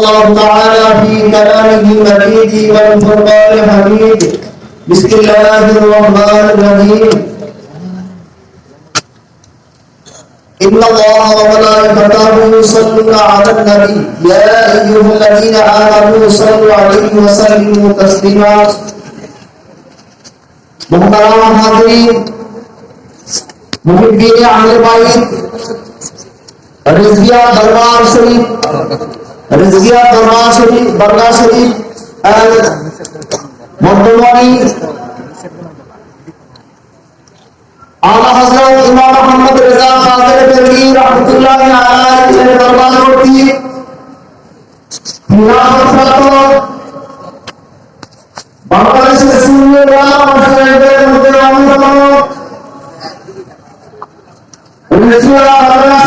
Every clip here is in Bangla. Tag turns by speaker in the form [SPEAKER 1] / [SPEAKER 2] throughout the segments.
[SPEAKER 1] الله تعالى في كلامه المجيد والفرقان الحميد بسم الله الرحمن الرحيم. إن الله وملائكته يصلون على النبي. يا أيها الذين آمنوا صلوا عليه وسلموا تسليما. محترم حاضرين محبين أهل البيت رزقيا دربار شريف রিজিয়া দরবার শরীফ বরগা শরীফ মধ্যমণি, আলা হযরত ইমাম মোহাম্মদ রেজা কাদের বেরকি রাহমাতুল্লাহ আলাইহি এর দরবার কর্তৃক খিলাফত বাংলাদেশের সুন্নি ওয়ালা মাসায়েখের মধ্যে অন্যতম। রিজিয়া দরবার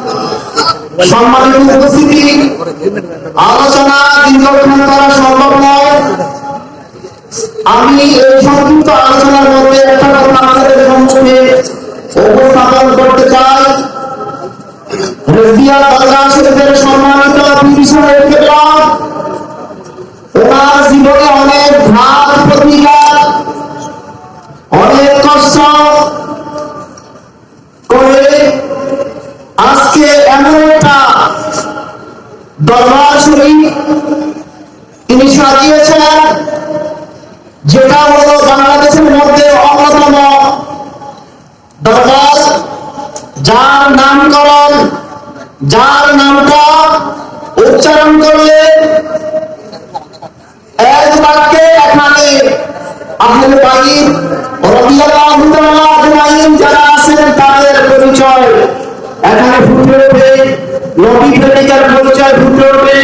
[SPEAKER 1] সম্মানিত উপস্থিতি, আলোচনা দীর্ঘক্ষণ করা সম্ভব নয়। আমি এই সংক্ষিপ্ত আলোচনার মধ্যে একটা কথা আপনাদের সম্মুখে উপস্থাপন করতে চাই। সম্মানিত ওনার জীবনে অনেক ঘাত আজকে এমন একটা দরবার শরীফ তিনি সাজিয়েছেন, যেটা হলো বাংলাদেশের মধ্যে অন্যতম দরবার, যার নামকরণ, যার নামটা উচ্চারণ করলে এক বাক্যে এখানে আহলে বাইত রাদিয়াল্লাহু যারা আছেন তাদের পরিচয় এখানে ফুটে ওঠে নবী পরিচয়, ফুটে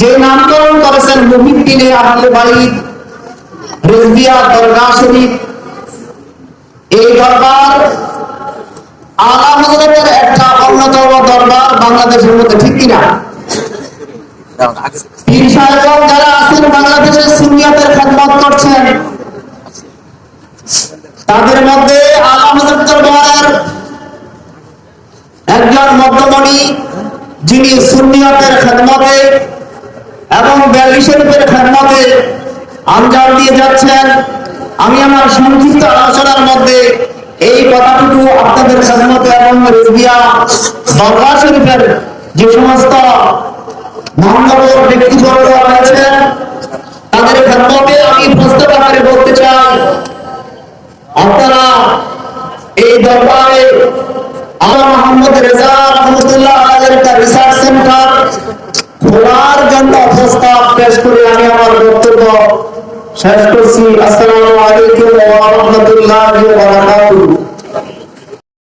[SPEAKER 1] যে নামকরণ করেছেন মুহিদ্দিনে আহলে বাইত, রেজবিয়া দরগা শরীফ। এই দরবার আলা হযরতের একটা অন্যতম দরবার বাংলাদেশের মধ্যে, ঠিক কিনা? পীর সাহেব যারা আছেন বাংলাদেশের সুন্নিয়াতের খেদমত করছেন। তাদের মধ্যে আলা হযরত দরবারের একজন মধ্যমণি যিনি সুন্নিয়তের খেদমতে এবং বেলি শরীফের খেদমতে আঞ্জাম দিয়ে যাচ্ছেন, আমি আমার সংক্ষিপ্ত আলোচনার মধ্যে এই কথাটুকু আপনাদের খেদমতে এবং রেজিয়া দরবার শরীফের যে সমস্ত মহানগর ব্যক্তিবর্গ রয়েছেন তাদের খেদমতে আমি প্রস্তাব আকারে বলতে চাই। আপনারা এই দরবারে আমার মোহাম্মদ রেজা রহমতুল্লাহ আলের একটা রিসার্চ সেন্টার। খোলার জন্য প্রস্তাব পেশ করে আমি শেষ করছি। আসসালামু আলাইকুম ওয়া রাহমাতুল্লাহি ওয়া বারাকাতুহু।